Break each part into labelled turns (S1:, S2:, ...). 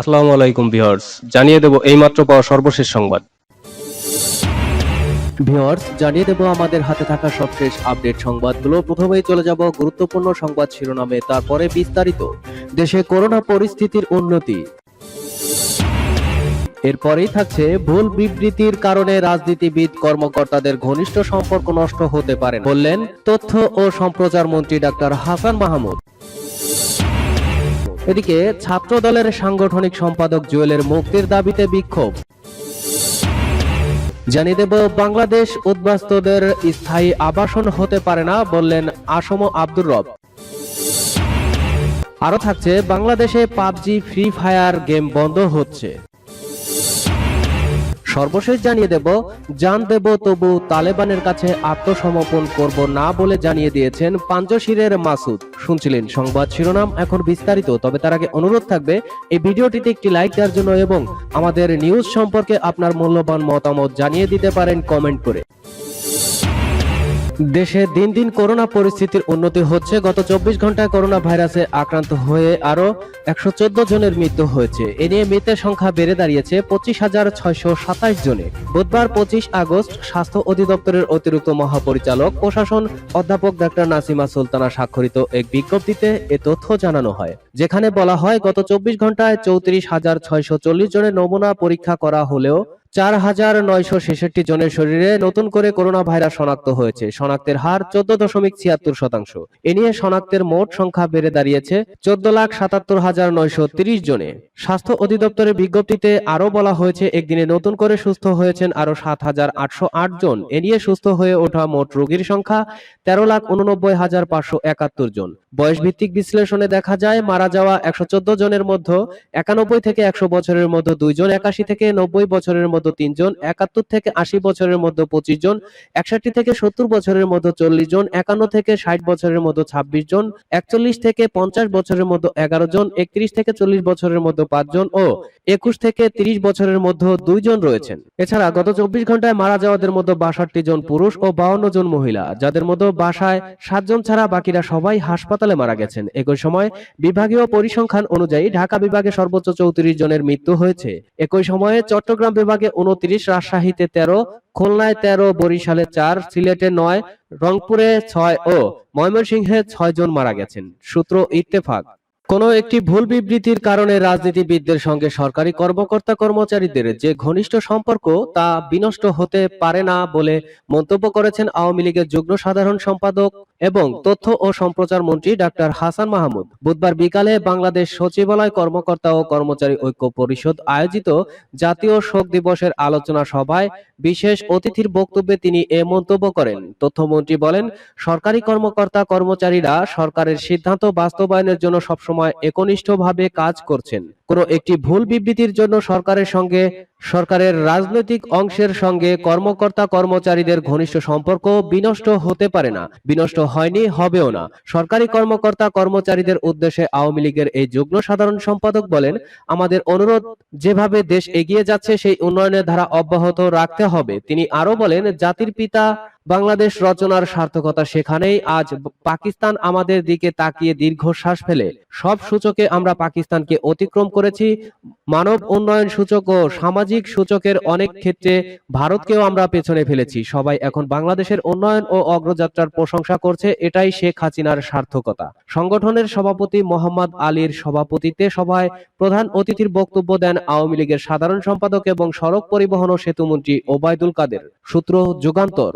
S1: আসসালামু আলাইকুম ভিউয়ার্স জানিয়ে দেব এইমাত্র পাওয়া সর্বশেষ সংবাদ ভিউয়ার্স জানিয়ে দেব আমাদের হাতে থাকা সবশেষ আপডেট সংবাদগুলো প্রথমেই চলে যাব গুরুত্বপূর্ণ সংবাদ শিরোনামে তারপরে বিস্তারিত দেশে করোনা পরিস্থিতির উন্নতি এরপরেই থাকছে ভুল বিবৃতির কারণে রাজনীতিবিদ কর্মকর্তাদের ঘনিষ্ঠ সম্পর্ক নষ্ট হতে পারে বললেন তথ্য ও সম্প্রচার মন্ত্রী ডাক্তার হাসান মাহমুদ এদিকে ছাত্র দলের সাংগঠনিক সম্পাদক জুয়েলের মুক্তির দাবিতে বিক্ষোভ জানিয়ে দেব বাংলাদেশ উদ্বাস্তুদের স্থায়ী আবাসন হতে পারে না বললেন আসম আব্দুর রব আরও থাকছে বাংলাদেশে পাবজি ফ্রি ফায়ার গেম বন্ধ হচ্ছে সর্বশেষ জানিয়ে দেব জান দেব তবু তালেবানের কাছে আত্মসমর্পণ করব না বলে জানিয়ে দিয়েছেন পাঞ্জশিরের মাসুদ শুনছিলেন সংবাদ শিরোনাম এখন বিস্তারিত তবে তার আগে অনুরোধ থাকবে এই ভিডিওটিতে একটি লাইক দেওয়ার জন্য এবং আমাদের নিউজ সম্পর্কে আপনার মূল্যবান মতামত জানিয়ে দিতে পারেন কমেন্ট করে দেশে দিন দিন করোনা পরিস্থিতির উন্নতি হচ্ছে গত চব্বিশ ঘন্টায় করোনা ভাইরাসে আক্রান্ত হয়ে আরো একশো জনের মৃত্যু হয়েছে এ নিয়ে মৃতের সংখ্যা বেড়ে দাঁড়িয়েছে পঁচিশ হাজার ছয়শো সাতাশ জনে বুধবার পঁচিশ আগস্ট স্বাস্থ্য অধিদপ্তরের অতিরিক্ত মহাপরিচালক প্রশাসন অধ্যাপক ডাক্তার নাসিমা সুলতানা স্বাক্ষরিত এক বিজ্ঞপ্তিতে এ তথ্য জানানো হয় যেখানে বলা হয় গত চব্বিশ ঘন্টায় চৌত্রিশ হাজার ছয়শো চল্লিশ জনের নমুনা পরীক্ষা করা হলেও চার হাজার নয়শো ছেষট্টি জনের শরীরে নতুন করে করোনা ভাইরাস শনাক্ত হয়েছে শনাক্তের হার চোদ্দ দশমিক ছিয়াত্তর শতাংশ এ নিয়ে শনাক্তের মোট সংখ্যা বেড়ে দাঁড়িয়েছে চোদ্দ লাখ সাতাত্তর হাজার নয়শো তিরিশ জনে স্বাস্থ্য অধিদপ্তরের বিজ্ঞপ্তিতে আরও বলা হয়েছে একদিনে নতুন করে সুস্থ হয়েছেন আরও সাত হাজার আটশো আট জন এ নিয়ে সুস্থ হয়ে ওঠা মোট রোগীর সংখ্যা তেরো লাখ উননব্বই হাজার পাঁচশো একাত্তর জন বয়সভিত্তিক বিশ্লেষণে দেখা যায় মারা যাওয়া একশো চোদ্দ জনের মধ্যে একানব্বই থেকে একশো বছরের মধ্যে দুইজন একাশি থেকে নব্বই বছরের মধ্যে মধ্যে তিনজন একাত্তর থেকে আশি বছরের মধ্যে পঁচিশ জন একষট্টি থেকে সত্তর বছরের মধ্যে চল্লিশ জন একান্ন থেকে ষাট বছরের মধ্যে ছাব্বিশ জন একচল্লিশ থেকে পঞ্চাশ বছরের মধ্যে এগারো জন একত্রিশ থেকে চল্লিশ বছরের মধ্যে পাঁচজন ও একুশ থেকে তিরিশ বছরের মধ্যে দুইজন রয়েছেন এছাড়া গত চব্বিশ ঘন্টায় মারা যাওয়াদের মধ্যে বাষট্টি জন পুরুষ ও বাউন্ন জন মহিলা যাদের মধ্যে বাসায় সাতজন ছাড়া বাকিরা সবাই হাসপাতালে মারা গেছেন একই সময় বিভাগীয় পরিসংখ্যান অনুযায়ী ঢাকা বিভাগে সর্বোচ্চ চৌত্রিশ জনের মৃত্যু হয়েছে একই সময়ে চট্টগ্রাম বিভাগে বিভাগে উনত্রিশ রাজশাহীতে তেরো খুলনায় তেরো বরিশালে চার সিলেটে নয় রংপুরে ছয় ও ময়মনসিংহে ছয় জন মারা গেছেন সূত্র ইত্তেফাক কোন একটি ভুল বিবৃতির কারণে রাজনীতিবিদদের সঙ্গে সরকারি কর্মকর্তা কর্মচারীদের যে ঘনিষ্ঠ সম্পর্ক তা বিনষ্ট হতে পারে না বলে মন্তব্য করেছেন আওয়ামী লীগের যুগ্ম সাধারণ সম্পাদক এবং তথ্য ও সম্প্রচার মন্ত্রী ডাক্তার হাসান মাহমুদ বুধবার বিকালে বাংলাদেশ সচিবালয় কর্মকর্তা ও কর্মচারী ঐক্য পরিষদ আয়োজিত জাতীয় শোক দিবসের আলোচনা সভায় বিশেষ অতিথির বক্তব্যে তিনি এ মন্তব্য করেন তথ্যমন্ত্রী বলেন সরকারি কর্মকর্তা কর্মচারীরা সরকারের সিদ্ধান্ত বাস্তবায়নের জন্য সবসময় একনিষ্ঠভাবে কাজ করছেন কোনো একটি ভুল বিবৃতির জন্য সরকারের সঙ্গে সরকারের রাজনৈতিক অংশের সঙ্গে কর্মকর্তা কর্মচারীদের ঘনিষ্ঠ সম্পর্ক বিনষ্ট হতে পারে না বিনষ্ট হয়নি হবেও না সরকারি কর্মকর্তা কর্মচারীদের উদ্দেশ্যে আওয়ামী লীগের এই যুগ্ম সাধারণ সম্পাদক বলেন আমাদের অনুরোধ যেভাবে দেশ এগিয়ে যাচ্ছে সেই উন্নয়নের ধারা অব্যাহত রাখতে হবে তিনি আরো বলেন জাতির পিতা বাংলাদেশ রচনার সার্থকতা সেখানেই আজ পাকিস্তান আমাদের দিকে তাকিয়ে দীর্ঘশ্বাস ফেলে সব সূচকে আমরা পাকিস্তানকে অতিক্রম করেছি মানব উন্নয়ন সূচক ও সামাজিক সূচকের অনেক ক্ষেত্রে ভারতকেও আমরা পেছনে ফেলেছি সবাই এখন বাংলাদেশের উন্নয়ন ও অগ্রযাত্রার প্রশংসা করছে এটাই শেখ হাসিনার সার্থকতা সংগঠনের সভাপতি মোহাম্মদ আলীর সভাপতিত্বে সভায় প্রধান অতিথির বক্তব্য দেন আওয়ামী লীগের সাধারণ সম্পাদক এবং সড়ক পরিবহন ও সেতুমন্ত্রী ওবায়দুল কাদের সূত্র যুগান্তর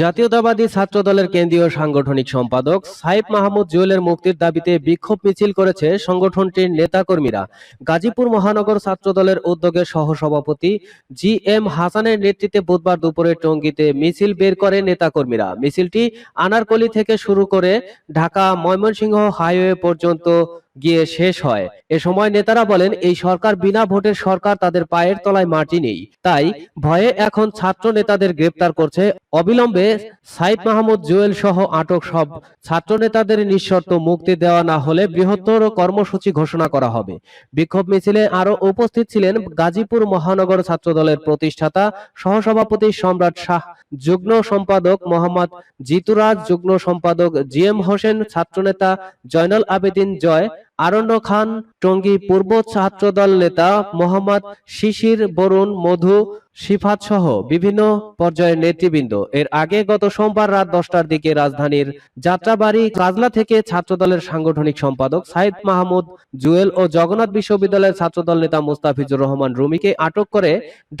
S1: জাতীয়তাবাদী ছাত্র দলের কেন্দ্রীয় সাংগঠনিক সম্পাদক সাইফ মাহমুদ জুয়েলের মুক্তির দাবিতে বিক্ষোভ মিছিল করেছে সংগঠনটির নেতাকর্মীরা গাজীপুর মহানগর ছাত্র দলের উদ্যোগে সহসভাপতি জি এম হাসানের নেতৃত্বে বুধবার দুপুরে টঙ্গিতে মিছিল বের করে নেতাকর্মীরা মিছিলটি আনারকলি থেকে শুরু করে ঢাকা ময়মনসিংহ হাইওয়ে পর্যন্ত গিয়ে শেষ হয় এ সময় নেতারা বলেন এই সরকার বিনা ভোটের সরকার তাদের পায়ের তলায় মাটি নেই তাই ভয়ে এখন ছাত্র নেতাদের গ্রেপ্তার করছে অবিলম্বে সাইদ মাহমুদ জুয়েল সহ আটক সব ছাত্র নেতাদের নিঃশর্ত মুক্তি দেওয়া না হলে বৃহত্তর কর্মসূচি ঘোষণা করা হবে বিক্ষোভ মিছিলে আরো উপস্থিত ছিলেন গাজীপুর মহানগর ছাত্র দলের প্রতিষ্ঠাতা সহসভাপতি সম্রাট শাহ যুগ্ন সম্পাদক মোহাম্মদ জিতুরাজ যুগ্ন সম্পাদক জি এম হোসেন ছাত্রনেতা জয়নাল আবেদিন জয় আরণ্য খান টঙ্গী পূর্ব ছাত্রদল নেতা মোহাম্মদ শিশির বরুণ মধু সিফাত সহ বিভিন্ন পর্যায়ের নেতৃবৃন্দ এর আগে গত সোমবার রাত দশটার দিকে রাজধানীর যাত্রাবাড়ি কাজলা থেকে ছাত্রদলের সাংগঠনিক সম্পাদক সাইদ মাহমুদ জুয়েল ও জগন্নাথ বিশ্ববিদ্যালয়ের ছাত্রদল নেতা মুস্তাফিজুর রহমান রুমিকে আটক করে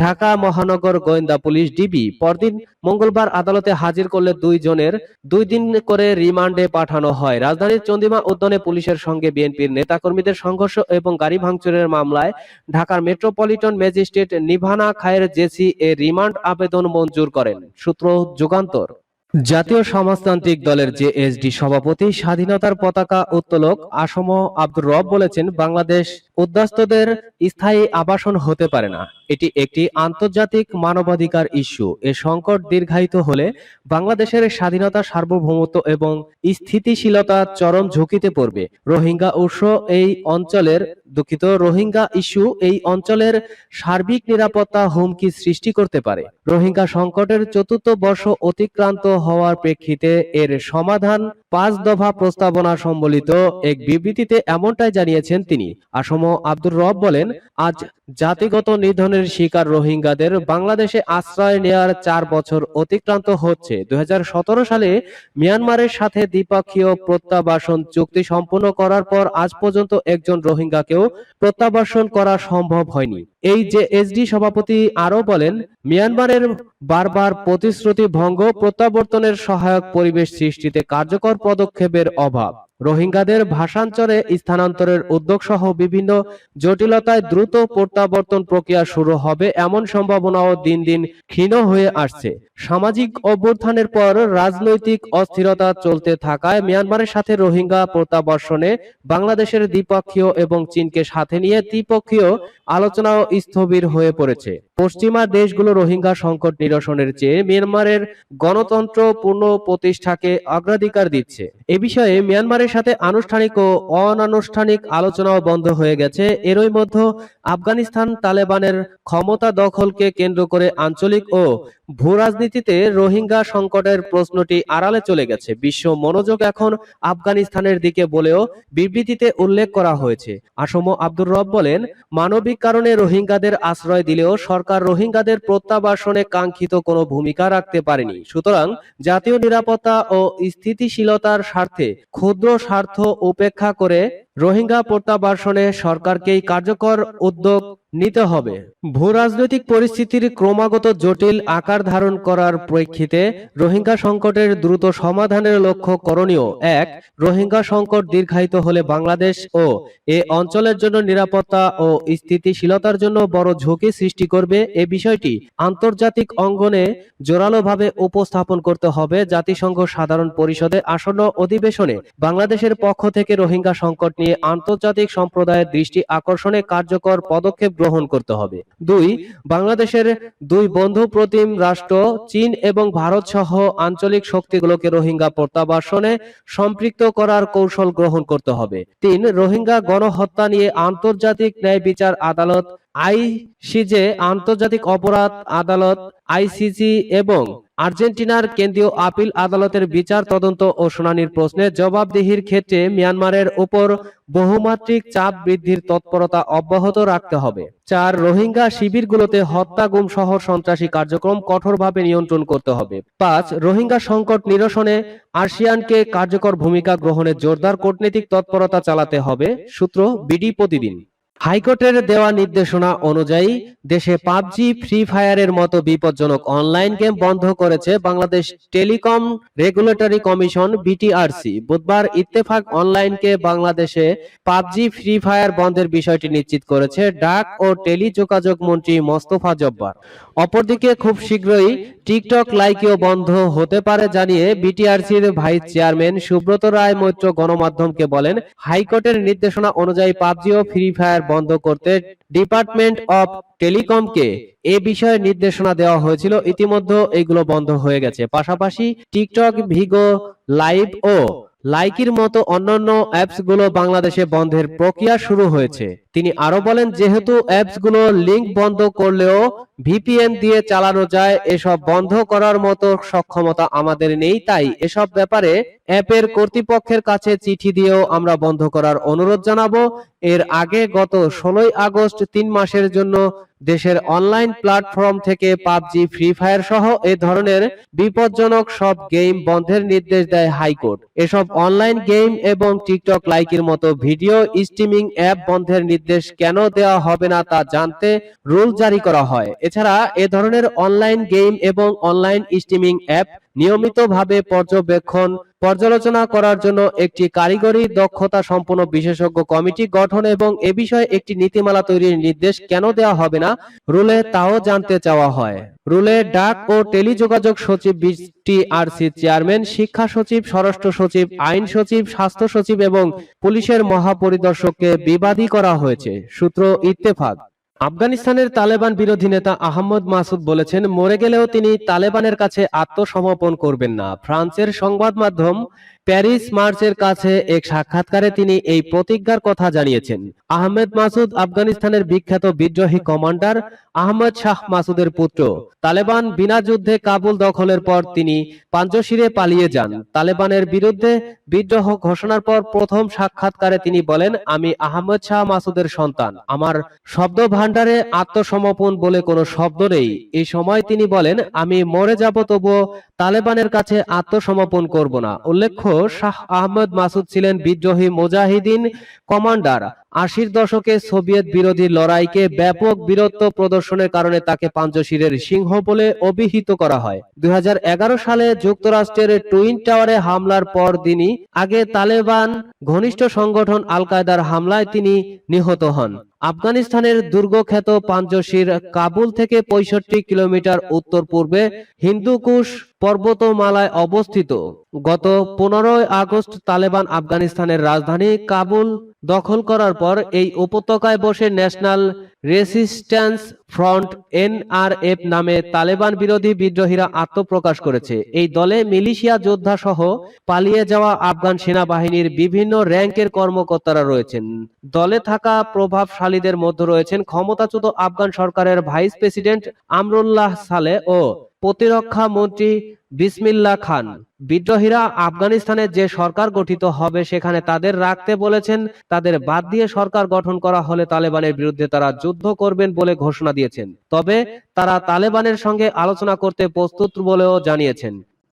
S1: ঢাকা মহানগর গোয়েন্দা পুলিশ ডিবি পরদিন মঙ্গলবার আদালতে হাজির করলে দুই জনের দুই দিন করে রিমান্ডে পাঠানো হয় রাজধানীর চন্দিমা উদ্যানে পুলিশের সঙ্গে বিএনপি বিএনপির নেতাকর্মীদের সংঘর্ষ এবং গাড়ি ভাঙচুরের মামলায় ঢাকার মেট্রোপলিটন ম্যাজিস্ট্রেট নিভানা খায়ের জেসি এ রিমান্ড আবেদন মঞ্জুর করেন সূত্র যুগান্তর জাতীয় সমাজতান্ত্রিক দলের এসডি সভাপতি স্বাধীনতার পতাকা উত্তোলক আসম আব্দুর রব বলেছেন বাংলাদেশ উদ্বাস্তুদের স্থায়ী আবাসন হতে পারে না এটি একটি আন্তর্জাতিক মানবাধিকার ইস্যু এ সংকট দীর্ঘায়িত হলে বাংলাদেশের স্বাধীনতা সার্বভৌমত্ব এবং স্থিতিশীলতা চরম ঝুঁকিতে পড়বে রোহিঙ্গা উৎস এই অঞ্চলের দুঃখিত রোহিঙ্গা ইস্যু এই অঞ্চলের সার্বিক নিরাপত্তা হুমকি সৃষ্টি করতে পারে রোহিঙ্গা সংকটের চতুর্থ বর্ষ অতিক্রান্ত হওয়ার প্রেক্ষিতে এর সমাধান পাঁচ দফা প্রস্তাবনা সম্বলিত এক বিবৃতিতে এমনটাই জানিয়েছেন তিনি আসম আব্দুর রব বলেন আজ জাতিগত নিধনের শিকার রোহিঙ্গাদের বাংলাদেশে আশ্রয় নেয়ার চার বছর অতিক্রান্ত হচ্ছে দুই সালে মিয়ানমারের সাথে দ্বিপাক্ষীয় প্রত্যাবাসন চুক্তি সম্পূর্ণ করার পর আজ পর্যন্ত একজন রোহিঙ্গাকেও প্রত্যাবাসন করা সম্ভব হয়নি এই যে এসডি সভাপতি আরো বলেন মিয়ানমারের বারবার প্রতিশ্রুতি ভঙ্গ প্রত্যাবর্তনের সহায়ক পরিবেশ সৃষ্টিতে কার্যকর পদক্ষেপের অভাব রোহিঙ্গাদের ভাষান্তরে স্থানান্তরের উদ্যোগ সহ বিভিন্ন জটিলতায় দ্রুত প্রত্যাবর্তন প্রক্রিয়া শুরু হবে এমন সম্ভাবনাও দিন দিন ক্ষীণ হয়ে আসছে সামাজিক অভ্যুত্থানের পর রাজনৈতিক অস্থিরতা চলতে থাকায় মিয়ানমারের সাথে রোহিঙ্গা প্রত্যাবর্ষণে বাংলাদেশের দ্বিপক্ষীয় এবং চীনকে সাথে নিয়ে দ্বিপক্ষীয় আলোচনাও স্থবির হয়ে পড়েছে পশ্চিমা দেশগুলো রোহিঙ্গা সংকট নিরসনের চেয়ে মিয়ানমারের গণতন্ত্র পূর্ণ প্রতিষ্ঠাকে অগ্রাধিকার দিচ্ছে এ বিষয়ে মিয়ানমারের সরকারের সাথে আনুষ্ঠানিক ও অনানুষ্ঠানিক আলোচনাও বন্ধ হয়ে গেছে এরই মধ্যে আফগানিস্তান তালেবানের ক্ষমতা দখলকে কেন্দ্র করে আঞ্চলিক ও ভূ রাজনীতিতে রোহিঙ্গা সংকটের প্রশ্নটি আড়ালে চলে গেছে বিশ্ব মনোযোগ এখন আফগানিস্তানের দিকে বলেও বিবৃতিতে উল্লেখ করা হয়েছে আসম আব্দুর রব বলেন মানবিক কারণে রোহিঙ্গাদের আশ্রয় দিলেও সরকার রোহিঙ্গাদের প্রত্যাবাসনে কাঙ্ক্ষিত কোনো ভূমিকা রাখতে পারেনি সুতরাং জাতীয় নিরাপত্তা ও স্থিতিশীলতার স্বার্থে ক্ষুদ্র স্বার্থ উপেক্ষা করে রোহিঙ্গা প্রত্যাবাসনে সরকারকেই কার্যকর উদ্যোগ নিতে হবে ভূ রাজনৈতিক পরিস্থিতির ক্রমাগত জটিল আকার ধারণ করার প্রেক্ষিতে রোহিঙ্গা সংকটের দ্রুত সমাধানের লক্ষ্য করণীয় এক রোহিঙ্গা সংকট দীর্ঘায়িত হলে বাংলাদেশ ও এ অঞ্চলের জন্য নিরাপত্তা ও স্থিতিশীলতার জন্য বড় ঝুঁকি সৃষ্টি করবে এ বিষয়টি আন্তর্জাতিক অঙ্গনে জোরালোভাবে উপস্থাপন করতে হবে জাতিসংঘ সাধারণ পরিষদে আসন্ন অধিবেশনে বাংলাদেশের পক্ষ থেকে রোহিঙ্গা সংকট নিয়ে আন্তর্জাতিক সম্প্রদায়ের দৃষ্টি আকর্ষণে কার্যকর পদক্ষেপ গ্রহণ করতে হবে দুই বাংলাদেশের দুই বন্ধু প্রতিম রাষ্ট্র চীন এবং ভারত সহ আঞ্চলিক শক্তিগুলোকে রোহিঙ্গা প্রত্যাবাসনে সম্পৃক্ত করার কৌশল গ্রহণ করতে হবে তিন রোহিঙ্গা গণহত্যা নিয়ে আন্তর্জাতিক ন্যায় বিচার আদালত আইসিজে আন্তর্জাতিক অপরাধ আদালত আইসিসি এবং আর্জেন্টিনার কেন্দ্রীয় আপিল আদালতের বিচার তদন্ত ও শুনানির প্রশ্নে জবাবদিহির ক্ষেত্রে মিয়ানমারের উপর বহুমাত্রিক চাপ বৃদ্ধির তৎপরতা অব্যাহত রাখতে হবে চার রোহিঙ্গা শিবিরগুলোতে হত্যা গুম সহ সন্ত্রাসী কার্যক্রম কঠোরভাবে নিয়ন্ত্রণ করতে হবে পাঁচ রোহিঙ্গা সংকট নিরসনে আসিয়ানকে কার্যকর ভূমিকা গ্রহণে জোরদার কূটনৈতিক তৎপরতা চালাতে হবে সূত্র বিডি প্রতিদিন হাইকোর্টের দেওয়া নির্দেশনা অনুযায়ী দেশে পাবজি ফ্রি ফায়ারের মতো বিপজ্জনক অনলাইন গেম বন্ধ করেছে Bangladesh telecom regulatory commission BTRC বুধবার ইত্তেফাক অনলাইনকে বাংলাদেশে পাবজি ফ্রি ফায়ার বন্ধের বিষয়টি নিশ্চিত করেছে ডাক ও টেলিযোগাযোগ মন্ত্রী মোস্তফা জব্বার অপরদিকে খুব শীঘ্রই টিকটক লাইকেও বন্ধ হতে পারে জানিয়ে বিটিআরসির ভাইস চেয়ারম্যান সুব্রত রায় মৈত্র গণমাধ্যমকে বলেন হাইকোর্টের নির্দেশনা অনুযায়ী পাবজি ও ফ্রি ফায়ার বন্ধ করতে ডিপার্টমেন্ট অফ টেলিকমকে এ বিষয়ে নির্দেশনা দেওয়া হয়েছিল ইতিমধ্যে এগুলো বন্ধ হয়ে গেছে পাশাপাশি টিকটক ভিগো লাইভ ও লাইকির মতো অন্যান্য অ্যাপসগুলো বাংলাদেশে বন্ধের প্রক্রিয়া শুরু হয়েছে তিনি আরো বলেন যেহেতু অ্যাপসগুলো লিংক বন্ধ করলেও ভিপিএন দিয়ে চালানো যায় এসব বন্ধ করার মতো সক্ষমতা আমাদের নেই তাই এসব ব্যাপারে অ্যাপের কর্তৃপক্ষের কাছে চিঠি দিয়েও আমরা বন্ধ করার অনুরোধ জানাবো এর আগে গত ষোলোই আগস্ট তিন মাসের জন্য দেশের অনলাইন প্ল্যাটফর্ম থেকে পাবজি ফ্রি ফায়ার সহ এ ধরনের বিপজ্জনক সব গেম বন্ধের নির্দেশ দেয় হাইকোর্ট এসব অনলাইন গেম এবং টিকটক লাইকের মতো ভিডিও স্ট্রিমিং অ্যাপ বন্ধের নির্দেশ কেন দেওয়া হবে না তা জানতে রুল জারি করা হয় এছাড়া এ ধরনের অনলাইন গেম এবং অনলাইন স্ট্রিমিং অ্যাপ নিয়মিতভাবে পর্যবেক্ষণ পর্যালোচনা করার জন্য একটি কারিগরি দক্ষতা সম্পন্ন বিশেষজ্ঞ কমিটি গঠন এবং এ বিষয়ে একটি নীতিমালা তৈরির নির্দেশ কেন দেওয়া হবে না রুলে তাও জানতে চাওয়া হয় রুলে ডাক ও টেলিযোগাযোগ সচিব বিটিআরসি চেয়ারম্যান শিক্ষা সচিব স্বরাষ্ট্র সচিব আইন সচিব স্বাস্থ্য সচিব এবং পুলিশের মহাপরিদর্শককে বিবাদী করা হয়েছে সূত্র ইত্তেফাক আফগানিস্তানের তালেবান বিরোধী নেতা আহমদ মাসুদ বলেছেন মরে গেলেও তিনি তালেবানের কাছে আত্মসমর্পণ করবেন না ফ্রান্সের সংবাদ মাধ্যম প্যারিস মার্চের কাছে এক সাক্ষাৎকারে তিনি এই প্রতিজ্ঞার কথা জানিয়েছেন আহমেদ মাসুদ আফগানিস্তানের বিখ্যাত বিদ্রোহী কমান্ডার আহমদ শাহ মাসুদের পুত্র তালেবান বিনা যুদ্ধে কাবুল দখলের পর তিনি পাঞ্জশিরে পালিয়ে যান তালেবানের বিরুদ্ধে বিদ্রোহ ঘোষণার পর প্রথম সাক্ষাৎকারে তিনি বলেন আমি আহমদ শাহ মাসুদের সন্তান আমার শব্দ ভাণ্ডারে আত্মসমর্পণ বলে কোনো শব্দ নেই এই সময় তিনি বলেন আমি মরে যাব তবুও তালেবানের কাছে আত্মসমর্পণ করব না উল্লেখ্য শাহ আহমদ মাসুদ ছিলেন বিদ্রোহী মুজাহিদিন কমান্ডার আশির দশকে সোভিয়েত বিরোধী লড়াইকে ব্যাপক বীরত্ব প্রদর্শনের কারণে তাকে পাঞ্চশিরের সিংহ বলে অভিহিত করা হয় দুই সালে যুক্তরাষ্ট্রের টুইন টাওয়ারে হামলার পর তিনি আগে তালেবান ঘনিষ্ঠ সংগঠন আল কায়দার হামলায় তিনি নিহত হন আফগানিস্তানের দুর্গখ্যাত পাঞ্জশির কাবুল থেকে পঁয়ষট্টি কিলোমিটার উত্তর পূর্বে হিন্দুকুশ পর্বতমালায় অবস্থিত গত পনেরোই আগস্ট তালেবান আফগানিস্তানের রাজধানী কাবুল দখল করার পর এই উপত্যকায় বসে ন্যাশনাল রেসিস্ট্যান্স ফ্রন্ট এনআরএফ নামে তালেবান বিরোধী বিদ্রোহীরা আত্মপ্রকাশ করেছে এই দলে মিলিশিয়া যোদ্ধা সহ পালিয়ে যাওয়া আফগান সেনাবাহিনীর বিভিন্ন র্যাঙ্কের কর্মকর্তারা রয়েছেন দলে থাকা প্রভাবশালীদের মধ্যে রয়েছেন ক্ষমতাচ্যুত আফগান সরকারের ভাইস প্রেসিডেন্ট আমরুল্লাহ সালে ও প্রতিরক্ষা মন্ত্রী বিসমিল্লা খান বিদ্রোহীরা আফগানিস্তানে যে সরকার গঠিত হবে সেখানে তাদের রাখতে বলেছেন তাদের বাদ দিয়ে সরকার গঠন করা হলে তালেবানের বিরুদ্ধে তারা যুদ্ধ করবেন বলে ঘোষণা দিয়েছেন তবে তারা তালেবানের সঙ্গে আলোচনা করতে প্রস্তুত বলেও জানিয়েছেন